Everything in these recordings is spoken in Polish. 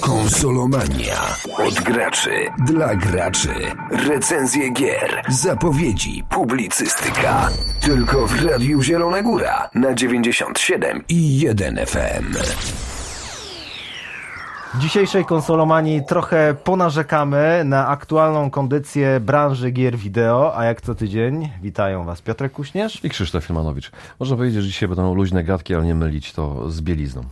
Konsolomania. Od graczy. Dla graczy. Recenzje gier. Zapowiedzi. Publicystyka. Tylko w Radiu Zielona Góra. Na 97 i 1 FM. W dzisiejszej konsolomanii trochę ponarzekamy na aktualną kondycję branży gier wideo, a jak co tydzień witają Was Piotrek Kuśnierz. I Krzysztof Filmanowicz. Można powiedzieć, że dzisiaj będą luźne gadki, ale nie mylić to z bielizną.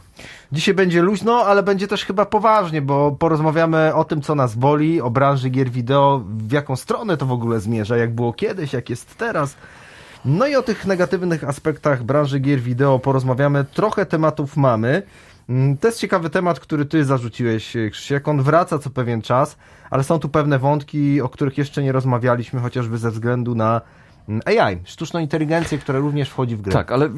Dzisiaj będzie luźno, ale będzie też chyba poważnie, bo porozmawiamy o tym, co nas boli, o branży gier wideo, w jaką stronę to w ogóle zmierza, jak było kiedyś, jak jest teraz. No i o tych negatywnych aspektach branży gier wideo porozmawiamy. Trochę tematów mamy. Mm, To jest ciekawy temat, który ty zarzuciłeś, Krzysiek. On wraca co pewien czas, ale są tu pewne wątki, o których jeszcze nie rozmawialiśmy, chociażby ze względu na mm, AI, sztuczną inteligencję, która również wchodzi w grę. Tak, ale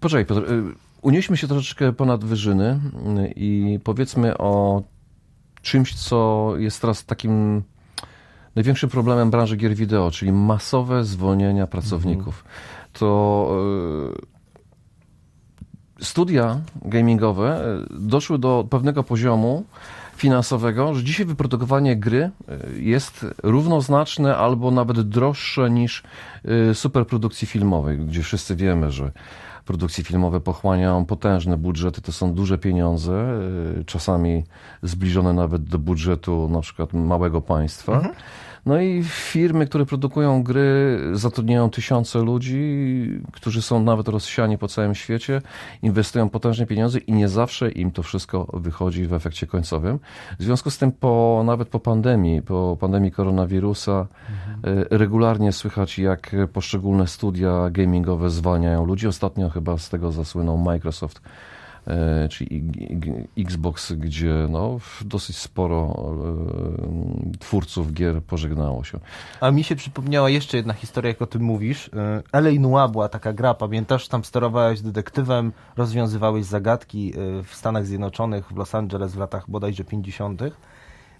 poczekaj Piotr, y, unieśmy się troszeczkę ponad wyżyny y, i powiedzmy o czymś, co jest teraz takim największym problemem branży gier wideo, czyli masowe zwolnienia pracowników. To y, studia gamingowe y, doszły do pewnego poziomu finansowego, że dzisiaj wyprodukowanie gry y, jest równoznaczne albo nawet droższe niż y, superprodukcji filmowej, gdzie wszyscy wiemy, że produkcje filmowe pochłaniają potężne budżety, to są duże pieniądze, czasami zbliżone nawet do budżetu na przykład małego państwa. No i firmy, które produkują gry, zatrudniają tysiące ludzi, którzy są nawet rozsiani po całym świecie, inwestują potężne pieniądze i nie zawsze im to wszystko wychodzi w efekcie końcowym. W związku z tym, po, nawet po pandemii, po pandemii koronawirusa, e, regularnie słychać, jak poszczególne studia gamingowe zwalniają ludzi. Ostatnio chyba z tego zasłynął Microsoft czyli i- i- Xbox, gdzie no, dosyć sporo e, twórców gier pożegnało się. A mi się przypomniała jeszcze jedna historia, jak o tym mówisz. L.A. Noir była taka gra, pamiętasz? Tam sterowałeś detektywem, rozwiązywałeś zagadki y, w Stanach Zjednoczonych, w Los Angeles w latach bodajże 50.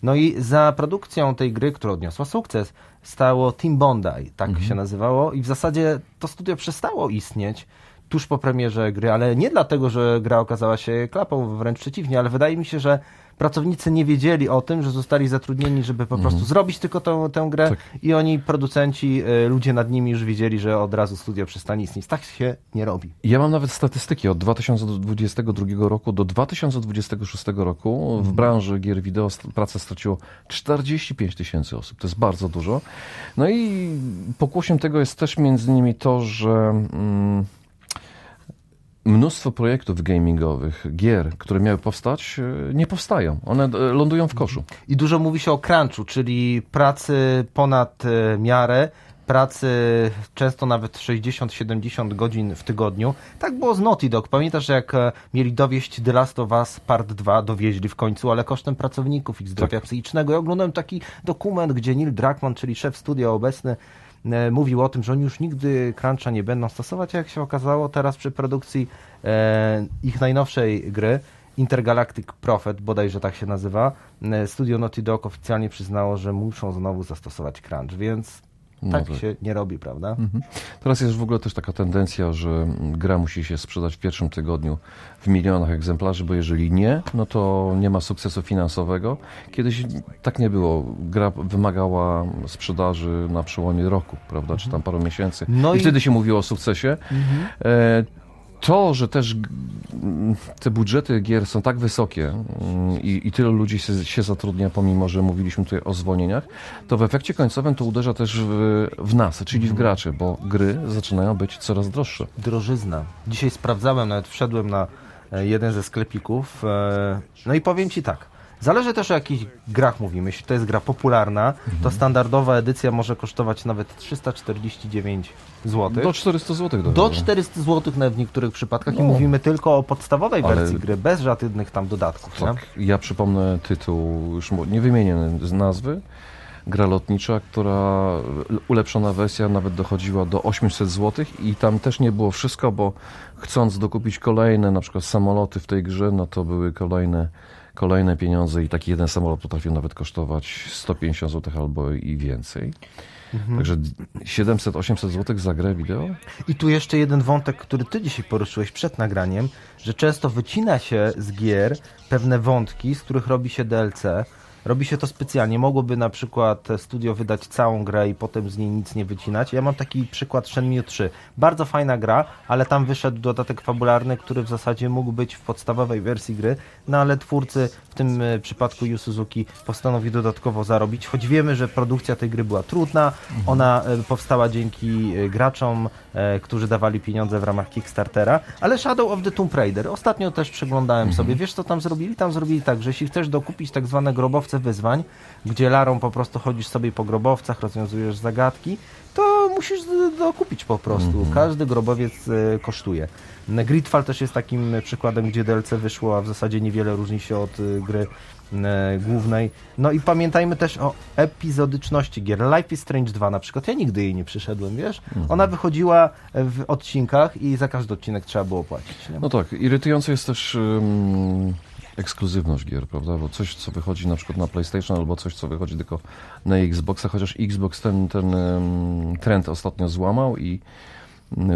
No i za produkcją tej gry, która odniosła sukces, stało Team Bondi, tak się nazywało. I w zasadzie to studio przestało istnieć tuż po premierze gry, ale nie dlatego, że gra okazała się klapą, wręcz przeciwnie, ale wydaje mi się, że pracownicy nie wiedzieli o tym, że zostali zatrudnieni, żeby po prostu zrobić tylko tę, tę grę Tak. i oni, producenci, y, ludzie nad nimi już wiedzieli, że od razu studio przestanie istnieć. Tak się nie robi. Ja mam nawet statystyki od 2022 roku do 2026 roku. W branży gier wideo pracę straciło 45 tysięcy osób. To jest bardzo dużo. No i pokłosiem tego jest też między innymi to, że mm, mnóstwo projektów gamingowych, gier, które miały powstać, e, nie powstają. One e, lądują w koszu. I dużo mówi się o crunchu, czyli pracy ponad e, miarę, pracy często nawet 60-70 godzin w tygodniu. Tak było z Naughty Dog. Pamiętasz, jak mieli dowieść The Last of Us Part 2, dowieźli w końcu, ale kosztem pracowników, ich zdrowia psychicznego. Ja oglądałem taki dokument, gdzie Neil Druckmann, czyli szef studia obecny, mówił o tym, że oni już nigdy cruncha nie będą stosować, a jak się okazało teraz przy produkcji e, ich najnowszej gry, Intergalactic Prophet, bodajże tak się nazywa, e, studio Naughty Dog oficjalnie przyznało, że muszą znowu zastosować crunch, więc No tak tak. się nie robi, prawda? Teraz jest w ogóle też taka tendencja, że gra musi się sprzedać w pierwszym tygodniu w milionach egzemplarzy, bo jeżeli nie, no to nie ma sukcesu finansowego. Kiedyś tak nie było. Gra wymagała sprzedaży na przełomie roku, prawda, czy tam paru miesięcy. No I, i- wtedy się mówiło o sukcesie. E, to, że też te budżety gier są tak wysokie mm, i, i tyle ludzi się, się zatrudnia, pomimo że mówiliśmy tutaj o zwolnieniach, to w efekcie końcowym to uderza też w, w nas, czyli w graczy, bo gry zaczynają być coraz droższe. Drożyzna. Dzisiaj sprawdzałem, nawet wszedłem na e, jeden ze sklepików. e, No i powiem Ci tak. Zależy też o jakich grach mówimy. Jeśli to jest gra popularna, to standardowa edycja może kosztować nawet 349 zł. Do 400 zł. Do 400 zł nawet w niektórych przypadkach i No. mówimy tylko o podstawowej Ale- wersji gry, bez żadnych tam dodatków. nie? Tak, ja przypomnę tytuł, już nie wymienię z nazwy. Gra lotnicza, która ulepszona wersja nawet dochodziła do 800 zł i tam też nie było wszystko, bo chcąc dokupić kolejne na przykład samoloty w tej grze, no to były kolejne kolejne pieniądze i taki jeden samolot potrafił nawet kosztować 150 zł albo i więcej. Także 700-800 zł za grę wideo? I tu jeszcze jeden wątek, który ty dzisiaj poruszyłeś przed nagraniem, że często wycina się z gier pewne wątki, z których robi się DLC. Robi się to specjalnie. Mogłoby na przykład studio wydać całą grę i potem z niej nic nie wycinać. Ja mam taki przykład Shenmue 3. Bardzo fajna gra, ale tam wyszedł dodatek fabularny, który w zasadzie mógł być w podstawowej wersji gry, no ale twórcy, w tym e, przypadku Yu Suzuki, postanowił dodatkowo zarobić, choć wiemy, że produkcja tej gry była trudna. Ona e, powstała dzięki e, graczom, którzy dawali pieniądze w ramach Kickstartera, ale Shadow of the Tomb Raider, ostatnio też przeglądałem sobie, wiesz co tam zrobili? Tam zrobili tak, że jeśli chcesz dokupić tak zwane grobowce wyzwań, gdzie larą po prostu chodzisz sobie po grobowcach, rozwiązujesz zagadki, to musisz dokupić po prostu. Każdy grobowiec e, kosztuje. Gridfall też jest takim e, przykładem, gdzie DLC wyszło, a w zasadzie niewiele różni się od e, gry głównej. No i pamiętajmy też o epizodyczności gier. Life is Strange 2 na przykład, ja nigdy jej nie przyszedłem, wiesz? Ona wychodziła w odcinkach i za każdy odcinek trzeba było płacić. Nie? No tak, irytujące jest też ekskluzywność gier, prawda? Bo coś, co wychodzi na przykład na PlayStation, albo coś, co wychodzi tylko na Xboxa, chociaż Xbox ten, ten trend ostatnio złamał i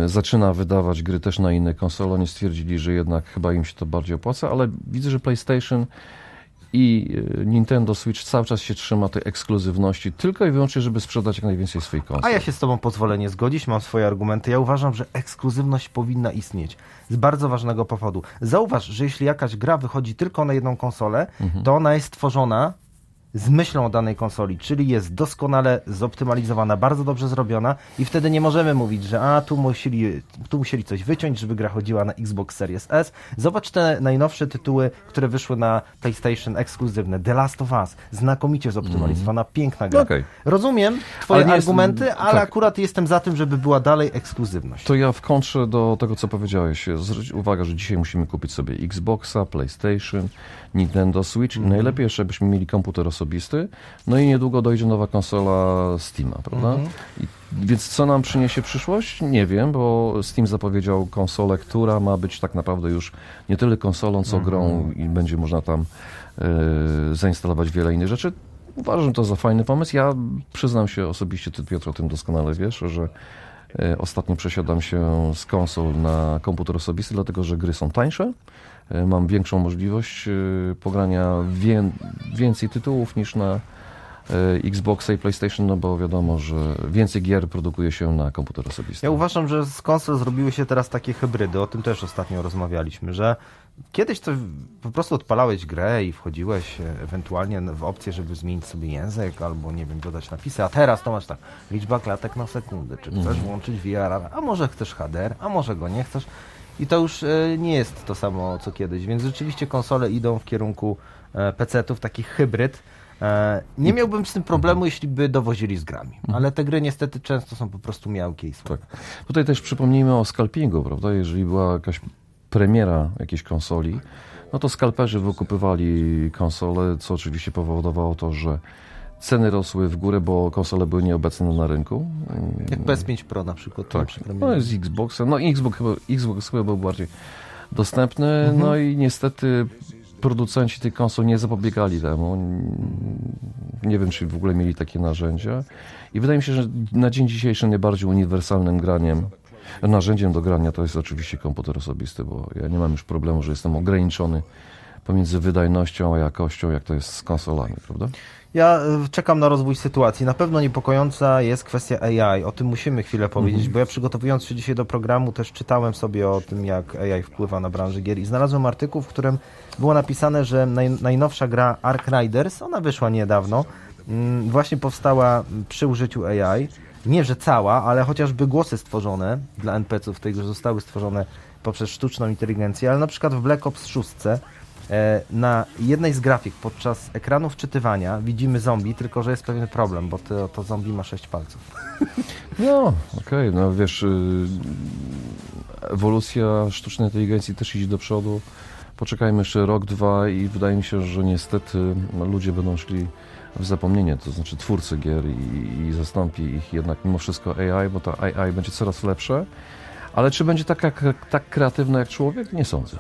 zaczyna wydawać gry też na inne konsole. Oni stwierdzili, że jednak chyba im się to bardziej opłaca, ale widzę, że PlayStation i y, Nintendo Switch cały czas się trzyma tej ekskluzywności tylko i wyłącznie, żeby sprzedać jak najwięcej swoich konsol. A ja się z Tobą pozwolę nie zgodzić, mam swoje argumenty. Ja uważam, że ekskluzywność powinna istnieć z bardzo ważnego powodu. Zauważ, że jeśli jakaś gra wychodzi tylko na jedną konsolę, to ona jest tworzona z myślą o danej konsoli, czyli jest doskonale zoptymalizowana, bardzo dobrze zrobiona i wtedy nie możemy mówić, że a tu musieli, tu musieli coś wyciąć, żeby gra chodziła na Xbox Series S. Zobacz te najnowsze tytuły, które wyszły na PlayStation ekskluzywne. The Last of Us, znakomicie zoptymalizowana, piękna gra. Okej. Rozumiem twoje Ale argumenty, ale tak. akurat jestem za tym, żeby była dalej ekskluzywność. To ja w kontrze do tego, co powiedziałeś. Zwróć uwagę, że dzisiaj musimy kupić sobie Xboxa, PlayStation, Nintendo Switch i najlepiej jeszcze, byśmy mieli komputer osobisty. No i niedługo dojdzie nowa konsola Steama, prawda? I, więc co nam przyniesie przyszłość? Nie wiem, bo Steam zapowiedział konsolę, która ma być tak naprawdę już nie tyle konsolą, co grą i będzie można tam e, zainstalować wiele innych rzeczy. Uważam to za fajny pomysł. Ja przyznam się osobiście, ty Piotr o tym doskonale wiesz, że Ostatnio przesiadam się z konsol na komputer osobisty, dlatego że gry są tańsze. E, Mam większą możliwość e, pogrania wię- więcej tytułów niż na e, Xboxa i PlayStation, no bo wiadomo, że więcej gier produkuje się na komputer osobisty. Ja uważam, że z konsol zrobiły się teraz takie hybrydy, o tym też ostatnio rozmawialiśmy, że kiedyś to po prostu odpalałeś grę i wchodziłeś e, ewentualnie w opcję, żeby zmienić sobie język albo, nie wiem, dodać napisy, a teraz to masz tak, liczba klatek na sekundę, czy chcesz włączyć VR, a może chcesz HDR, a może go nie chcesz. I to już e, nie jest to samo co kiedyś, więc rzeczywiście konsole idą w kierunku e, PC-ów, takich hybryd, Nie miałbym z tym problemu, jeśli by dowozili z grami, ale te gry niestety często są po prostu miałkie i słabe. Tak. Tutaj też przypomnijmy o scalpingu, prawda? Jeżeli była jakaś premiera jakiejś konsoli, no to skalperzy wykupywali konsole, co oczywiście powodowało to, że ceny rosły w górę, bo konsole były nieobecne na rynku. Jak PS5 Pro na przykład. Tak, no z Xboxem. No i Xbox chyba, Xbox chyba był bardziej dostępny, Mhm. no i niestety producenci tych konsol nie zapobiegali temu. Nie wiem, czy w ogóle mieli takie narzędzia. I wydaje mi się, że na dzień dzisiejszy najbardziej uniwersalnym graniem, narzędziem do grania to jest oczywiście komputer osobisty, bo ja nie mam już problemu, że jestem ograniczony pomiędzy wydajnością a jakością, jak to jest z konsolami, prawda? Ja y, czekam na rozwój sytuacji. Na pewno niepokojąca jest kwestia AI. O tym musimy chwilę powiedzieć, bo ja przygotowując się dzisiaj do programu też czytałem sobie o tym, jak AI wpływa na branżę gier i znalazłem artykuł, w którym było napisane, że naj, najnowsza gra Ark Riders, ona wyszła niedawno, mm, właśnie powstała przy użyciu AI. Nie, że cała, ale chociażby głosy stworzone dla NPC-ów tej grze zostały stworzone poprzez sztuczną inteligencję, ale na przykład w Black Ops 6 E, Na jednej z grafik podczas ekranu wczytywania widzimy zombie, tylko że jest pewien problem, bo to, to zombie ma sześć palców. No, okej, no wiesz, y, ewolucja sztucznej inteligencji też idzie do przodu. Poczekajmy jeszcze rok, dwa i wydaje mi się, że niestety ludzie będą szli w zapomnienie, to znaczy twórcy gier i, i zastąpi ich jednak mimo wszystko AI, bo ta AI będzie coraz lepsze. Ale czy będzie taka, tak kreatywna jak człowiek? Nie sądzę.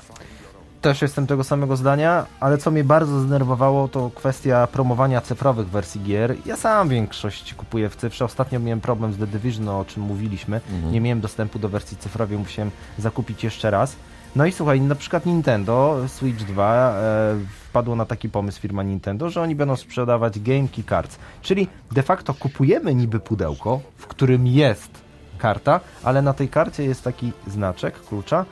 Też jestem tego samego zdania, ale co mnie bardzo zdenerwowało, to kwestia promowania cyfrowych wersji gier. Ja sam większość kupuję w cyfrze. Ostatnio miałem problem z The Division, o czym mówiliśmy. Nie miałem dostępu do wersji cyfrowej, musiałem zakupić jeszcze raz. No i słuchaj, na przykład Nintendo Switch 2 e, wpadło na taki pomysł firma Nintendo, że oni będą sprzedawać Game Key Cards. Czyli de facto kupujemy niby pudełko, w którym jest karta, ale na tej karcie jest taki znaczek klucza.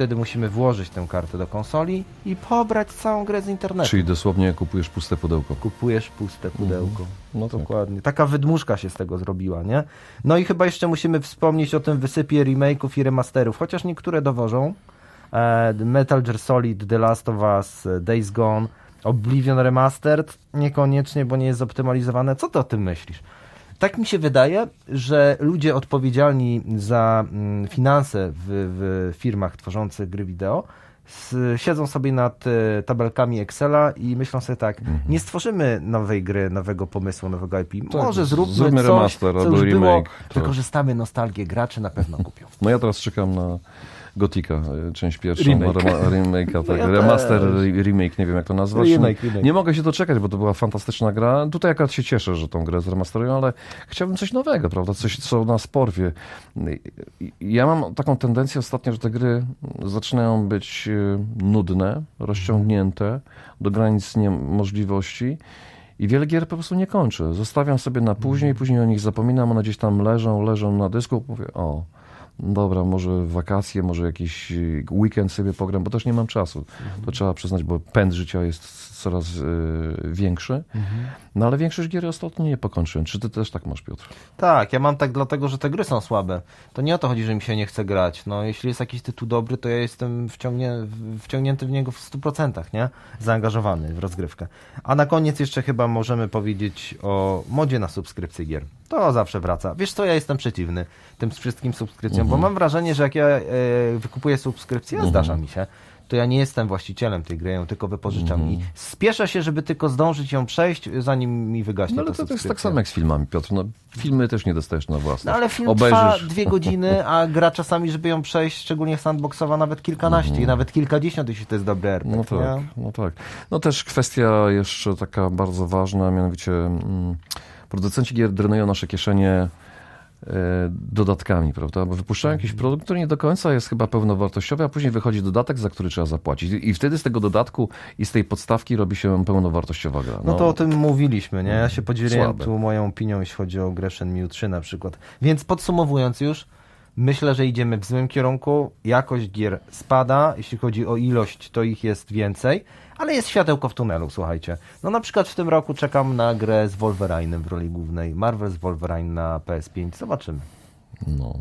Wtedy musimy włożyć tę kartę do konsoli i pobrać całą grę z internetu. Czyli dosłownie kupujesz puste pudełko. Kupujesz puste pudełko. No tak. Dokładnie. Taka wydmuszka się z tego zrobiła, nie? No i chyba jeszcze musimy wspomnieć o tym wysypie remake'ów i remasterów, chociaż niektóre dowożą. E, Metal Gear Solid, The Last of Us, e, Days Gone, Oblivion Remastered, niekoniecznie, bo nie jest zoptymalizowane. Co ty o tym myślisz? Tak mi się wydaje, że ludzie odpowiedzialni za mm, finanse w, w firmach tworzących gry wideo siedzą sobie nad e, tabelkami Excela i myślą sobie tak, nie stworzymy nowej gry, nowego pomysłu, nowego IP. Mhm. Tak, Może zróbmy, zróbmy coś, remaster co albo już było, remake, tak. wykorzystamy nostalgię, gracze na pewno kupią. No ja teraz czekam na Gotika, e, część pierwszą, Remake. rema- remake'a, tak, ja remaster, remake, nie wiem jak to nazwać. Remake, No, remake. Nie mogę się doczekać, bo to była fantastyczna gra. Tutaj akurat się cieszę, że tą grę zremasterują, ale chciałbym coś nowego, prawda, coś co nas porwie. Ja mam taką tendencję ostatnio, że te gry zaczynają być e, nudne, rozciągnięte do granic niemożliwości. I wiele gier po prostu nie kończę. Zostawiam sobie na później, później o nich zapominam, one gdzieś tam leżą, leżą na dysku. Mówię, o, dobra, może wakacje, może jakiś weekend sobie pogram, bo też nie mam czasu. To trzeba przyznać, bo pęd życia jest coraz y, większy. No ale większość gier ostatnio nie pokończyłem. Czy ty też tak masz, Piotr? Tak, ja mam tak dlatego, że te gry są słabe. To nie o to chodzi, że mi się nie chce grać. No, jeśli jest jakiś tytuł dobry, to ja jestem wciągnie, wciągnięty w niego w 100%, nie? Zaangażowany w rozgrywkę. A na koniec jeszcze chyba możemy powiedzieć o modzie na subskrypcję gier. To zawsze wraca. Wiesz co, ja jestem przeciwny tym wszystkim subskrypcjom, bo mam wrażenie, że jak ja e, wykupuję subskrypcję, a zdarza mi się, to ja nie jestem właścicielem tej gry, ją tylko wypożyczam i spieszę się, żeby tylko zdążyć ją przejść, zanim mi wygaśnie No ale ta to, to jest tak samo jak z filmami, Piotr. No, filmy też nie dostajesz na własność. No ale film Obejrzysz. trwa dwie godziny, a gra czasami, żeby ją przejść, szczególnie sandboxowa, nawet kilkanaście, i nawet kilkadziesiąt, jeśli to jest dobry RPG. No tak, nie? no tak. No też kwestia jeszcze taka bardzo ważna, mianowicie mm, producenci gier drenują nasze kieszenie dodatkami, prawda? Bo wypuszczają jakiś produkt, który nie do końca jest chyba pełnowartościowy, a później wychodzi dodatek, za który trzeba zapłacić. I wtedy z tego dodatku i z tej podstawki robi się pełnowartościowa gra. No to o tym mówiliśmy, nie? Ja się podzieliłem Słabe. tu moją opinią, jeśli chodzi o grę Shenmue 3 na przykład. Więc podsumowując już, myślę, że idziemy w złym kierunku. Jakość gier spada, jeśli chodzi o ilość, to ich jest więcej, ale jest światełko w tunelu, słuchajcie. No na przykład w tym roku czekam na grę z Wolverine'em w roli głównej. Marvel's Wolverine na PS5. Zobaczymy. No.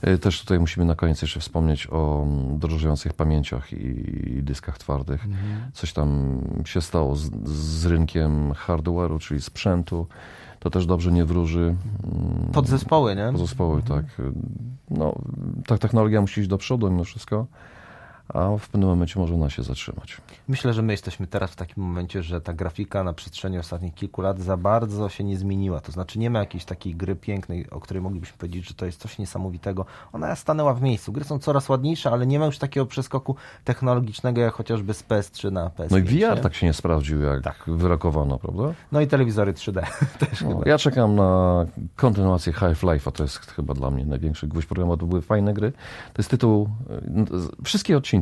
E, Też tutaj musimy na koniec jeszcze wspomnieć o drożejących pamięciach i dyskach twardych. Coś tam się stało z, z rynkiem hardware'u, czyli sprzętu. To też dobrze nie wróży. Mm, Podzespoły, nie? Pozespoły, tak. No, ta technologia musi iść do przodu mimo wszystko, a w pewnym momencie może ona się zatrzymać. Myślę, że my jesteśmy teraz w takim momencie, że ta grafika na przestrzeni ostatnich kilku lat za bardzo się nie zmieniła. To znaczy nie ma jakiejś takiej gry pięknej, o której moglibyśmy powiedzieć, że to jest coś niesamowitego. Ona stanęła w miejscu. Gry są coraz ładniejsze, ale nie ma już takiego przeskoku technologicznego, jak chociażby z PS3 na PS5. No i VR nie? tak się nie sprawdził, jak Tak. wyrokowano, prawda? No i telewizory 3D też No, chyba. ja czekam na kontynuację Half-Life'a, to jest chyba dla mnie największy gwóźdź programu, to były fajne gry. To jest tytuł, y, z-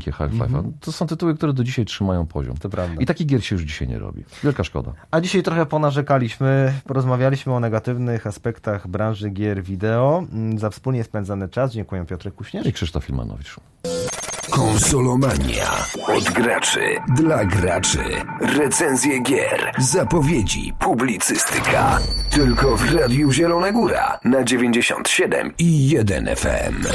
wszystkie odcinki Half-Life'a, to są tytuły, które do dzisiaj trzymają poziom. To prawda. I takich gier się już dzisiaj nie robi. Wielka szkoda. A dzisiaj trochę ponarzekaliśmy, porozmawialiśmy o negatywnych aspektach branży gier wideo. Mm, Za wspólnie spędzany czas dziękuję Piotrek Kuśnierz. I Krzysztof Filmanowicz. Konsolomania. Od graczy. Dla graczy. Recenzje gier. Zapowiedzi. Publicystyka. Tylko w Radiu Zielona Góra. Na 97 i 1 FM.